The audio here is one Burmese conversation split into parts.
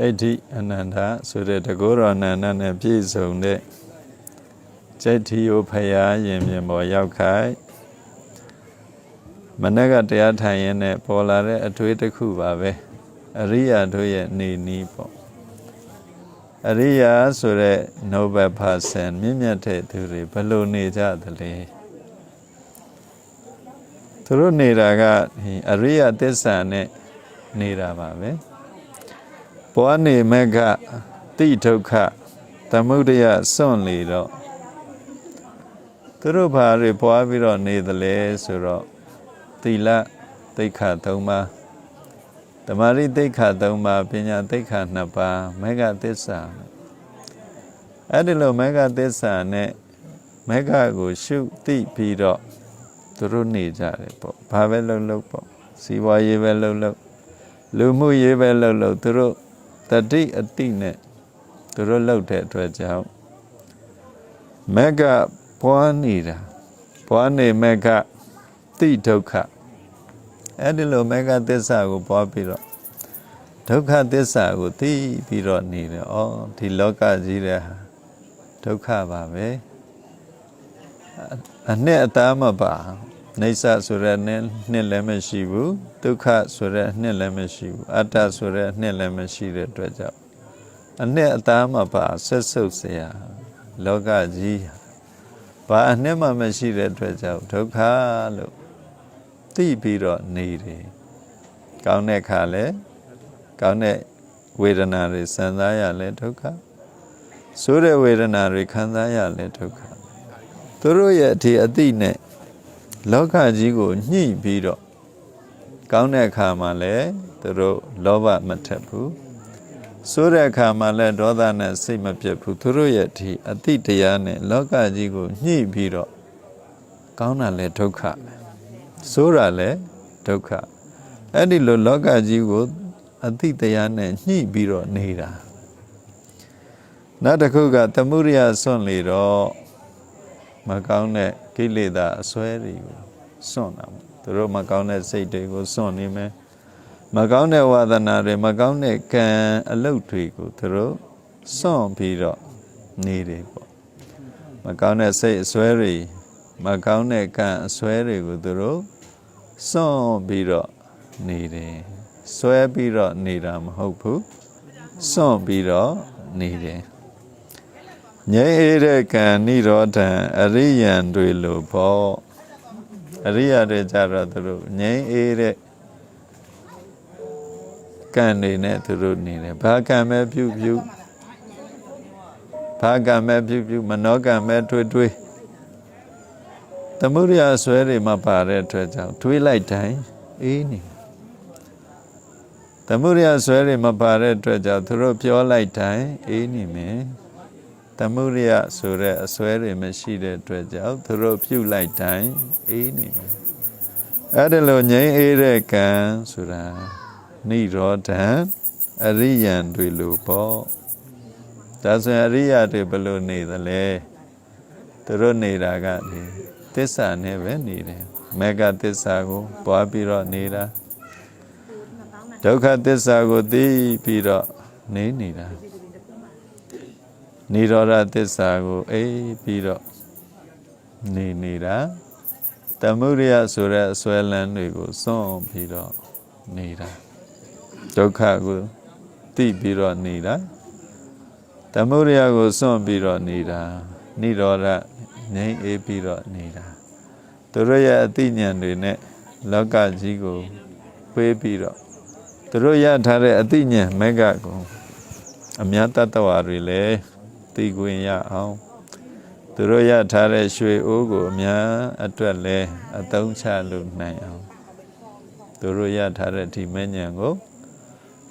အဋ္ဌိအနန္တဆိုတဲ့တကောတော်အနန္တနဲ့ပြည့်စုံတဲ့ကျက်ထီယိုဖရာရင်ပြင်ပေါ်ရောက်ခိုက်မနေ့ကတရားထိုင်ရင်းနဲ့ပေါ်လာတဲ့အထွေးတစ်ခုပါပဲအရိယာတို့ရဲ့နေနီးပေါ့အရိယာဆိုတဲ့ Nobel person မြင့်မြတ်တဲ့သူတွေဘယ်လိုနေကြသလဲသူတို့နေတာကဒီအရိယသစ္စာနဲ့နေတာပါပဲ ဘဝနေမကတိဒုက္ခသမုဒယစွန့်လေတော့သူတို့ဘာတွေပွားပြီးတော့နေသလဲဆိုတော့သီလသိက္ခာ၃ပါးဓမ္မရိသိက္ခာ၃ပါးပညာသိက္ခာ၂ပါးမေဃသစ္စာအဲ့ဒီလိုမေဃသစ္စာနဲ့မေဃကိုရှုသိပြီးတော့သူတို့နေကြတယ်ပေါ့ဘာပဲလုပ်လုပ်ပေါ့စီဝါရေးပဲလုပ်လုပ်လူမှုရေးပဲလုပ်လုပ်သူတို့ တတိအတိနဲ့သူတို့လုပ်တဲ့အတွက်ကြောင့်မေဃပွားနေတာပွားနေမေဃတိဒုက္ခအဲ့ဒီလိုမေဃသစ္စာကိုပွားပြီးတော့ဒုက္ခသစ္စာကိုသိပြီးတော့နေတယ်။ဩဒီလောကကြီးတဲ့ဟာဒုက္ခပါပဲ။အနှစ်အသားမပါ နေဆဆိုတဲ့နှစ်နှစ်လည်းမရှိဘူးဒုက္ခဆိုတဲ့နှစ်လည်းမရှိဘူးအတ္တဆိုတဲ့နှစ်လည်းမရှိတဲ့အတွက်ကြောင့်အနှစ်အသားမပါဆက်ဆုပ်เสียလောကကြီးဘာအနှစ်မှမရှိတဲ့အတွက်ကြောင့်ဒုက္ခလို့သိပြီးတော့နေတယ်ကောင်းတဲ့ခါလဲကောင်းတဲ့ဝေဒနာတွေစံစားရလဲဒုက္ခဆိုးတဲ့ဝေဒနာတွေခံစားရလဲဒုက္ခသူတို့ရဲ့အထည်အတိနဲ့ လောကကြီးကိုညှိပြီးတော့ကောင်းတဲ့အခါမှာလည်းသူတို့လောဘမထက်ဘူးဆိုးတဲ့အခါမှာလည်းဒေါသနဲ့စိတ်မပြတ်ဘူးသူတို့ရဲ့ဒီအတိတရားနဲ့လောကကြီးကိုညှိပြီးတော့ကောင်းတာလည်းဒုက္ခဆိုးတာလည်းဒုက္ခအဲ့ဒီလိုလောကကြီးကိုအတိတရားနဲ့ညှိပြီးတော့နေတာနောက်တစ်ခုကသမှုရိယဆွန့်လေတော့ မကောင်းတဲ့ကိလေသာအစွဲတွေကိုစွန့်တာပေါ့သူတို့မကောင်းတဲ့စိတ်တွေကိုစွန့်နေမယ်မကောင်းတဲ့ဝါသနာတွေမကောင်းတဲ့ကံအလုပ်တွေကိုသူတို့စွန့်ပြီးတော့နေတယ်ပေါ့မကောင်းတဲ့စိတ်အစွဲတွေမကောင်းတဲ့ကံအစွဲတွေကိုသူတို့စွန့်ပြီးတော့နေတယ်စွဲပြီးတော့နေတာမဟုတ်ဘူးစွန့်ပြီးတော့နေတယ် ငြိမ်းအေးတဲ့ကံនិရောဓံအရိယံတွေလို့ပေါ့အရိယတွေကြတော့သူတို့ငြိမ်းအေးတဲ့ကံတွေနဲ့သူတို့နေတယ်ဘာကံပဲပြုပြုဘာကံပဲပြုပြုမနောကံပဲထွေးထွေးသမုဒိယဆွဲတွေမှာပါတဲ့အတွက်ကြောင့်တွေးလိုက်တိုင်းအေးနေသမုဒိယဆွဲတွေမပါတဲ့အတွက်ကြောင့်သူတို့ပြောလိုက်တိုင်းအေးနေမယ် သမုဒိယဆိုတဲ့အစွဲတွေမရှိတဲ့အတွက်ကြောင့်သူတို့ပြုတ်လိုက်တိုင်းအေးနေမယ်အဲ့ဒါလိုငြိမ်းအေးတဲ့ကံဆိုတာနိရောဓံအရိယံတွေလို့ပေါ့ဒါဆိုရင်အရိယတွေဘယ်လိုနေသလဲသူတို့နေတာကဒီသစ္စာနဲ့ပဲနေတယ်မေဃသစ္စာကိုပွားပြီးတော့နေတာဒုက္ခသစ္စာကိုသိပြီးတော့နေနေတာ နိရောဓသစ္စာကိုအေးပြီးတော့နေနေတာတမှုရိယဆိုတဲ့အစွဲလန်းတွေကိုစွန့်ပြီးတော့နေတာဒုက္ခကိုသိပြီးတော့နေတာတမှုရိယကိုစွန့်ပြီးတော့နေတာနိရောဓငြိမ်းအေးပြီးတော့နေတာသူတို့ရဲ့အသိဉာဏ်တွေနဲ့လောကကြီးကိုဝေးပြီးတော့သူတို့ရထားတဲ့အသိဉာဏ်မက်ကကိုအများတတ္တဝါတွေလည်း သိခွင့်ရအောင်သူတို့ရထားတဲ့ရွှေအိုးကိုအများအတွက်လဲအသုံးချလို့နိုင်အောင်သူတို့ရထားတဲ့ဒီမဉ္ဇဉ်ကို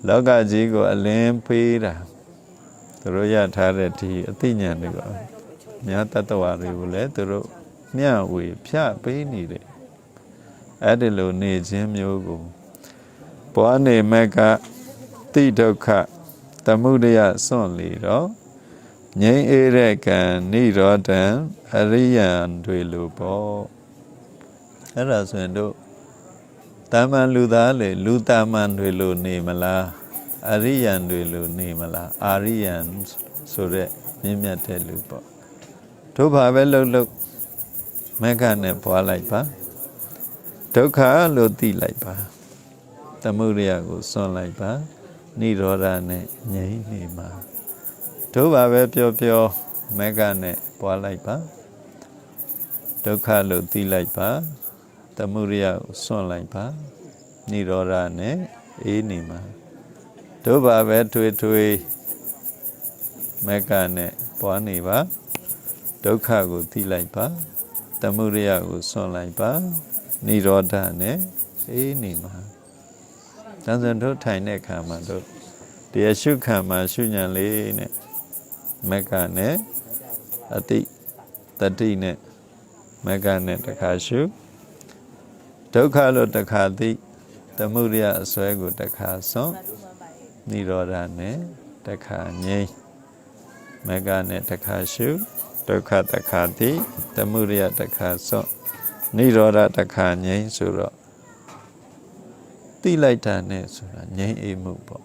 လောကကြီးကိုအလင်းပေးတာသူတို့ရထားတဲ့ဒီအသိဉာဏ်တွေကိုအများတတ္တဝါတွေကိုလည်းသူတို့မျှဝေဖြပေးနေတယ်အဲ့ဒီလိုနေခြင်းမျိုးကိုဘွားနေမက်ကတိဒုက္ခသမုဒယစွန့်လေတော့ ငြိမ်းအေးတဲ့ကံនិရောဓံအရိယံတွေလို့ပေါ့အဲ့ဒါဆိုရင်တို့တာမန်လူသားလေလူတာမန်တွေလို့နေမလားအရိယံတွေလိုနေမလားအာရိယံဆိုတဲ့မြင့်မြတ်တဲ့လူပေါ့တို့ဘာပဲလှုပ်လှုပ်မက္ခနဲ့ပွားလိုက်ပါဒုက္ခလို့သိလိုက်ပါသမုဒယကိုစွန့်လိုက်ပါနိရောဓနဲ့ငြိမ်းနေမှာ တို့ဘာပဲပြောပြောမက္ခနဲ့ပွားလိုက်ပါဒုက္ခလို့သိလိုက်ပါသမုဒယကိုစွန့်လိုက်ပါနိရောဓနဲ့အေးနေမှာတို့ဘာပဲထွေထွေမက္ခနဲ့ပွားနေပါဒုက္ခကိုသိလိုက်ပါသမုဒယကိုစွန့်လိုက်ပါနိရောဓနဲ့အေးနေမှာတန်စံတို့ထိုင်တဲ့ခါမှာတို့တရားရှုခံမှာရှုညံလေးနဲ့ မက္ခနဲ့အတိတတိနဲ့မက္ခနဲ့တခါရှုဒုက္ခလို့တခါသိသမုဒယအစွဲကိုတခါစွန့်နိရောဓနဲ့တခါငြိမ်းမက္ခနဲ့တခါရှုဒုက္ခတခါသိသမုဒယတခါစွန့်နိရောဓတခါငြိမ်းဆိုတော့သိလိုက်တာနဲ့ဆိုတာငြိမ်းအေးမှုပေါ့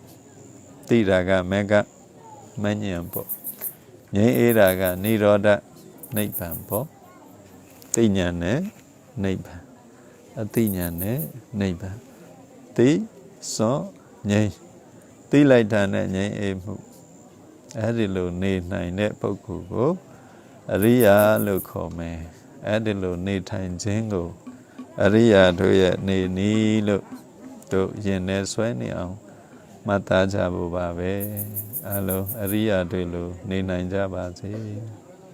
သိတာကမက္ခမဉ္ဇဉ်ပေါ့ ငြိမ်းအေးတာကနိရောဓနိဗ္ဗာန်ပေါ့သိဉာဏ်နဲ့နိဗ္ဗာန်အသိဉာဏ်နဲ့နိဗ္ဗာန်သိစွန့်ငြိမ်းသိလိုက်တာနဲ့ငြိမ်းအေးမှုအဲ့ဒီလိုနေနိုင်တဲ့ပုဂ္ဂိုလ်ကိုအရိယာလို့ခေါ်မယ်အဲ့ဒီလိုနေထိုင်ခြင်းကိုအရိယာတို့ရဲ့နေနည်းလို့တို့ရင်ထဲဆွဲနေအောင် မှတ်သားကြဖို့ပါပဲအလုံးအရိယာတွေလိုနေနိုင်ကြပါစေ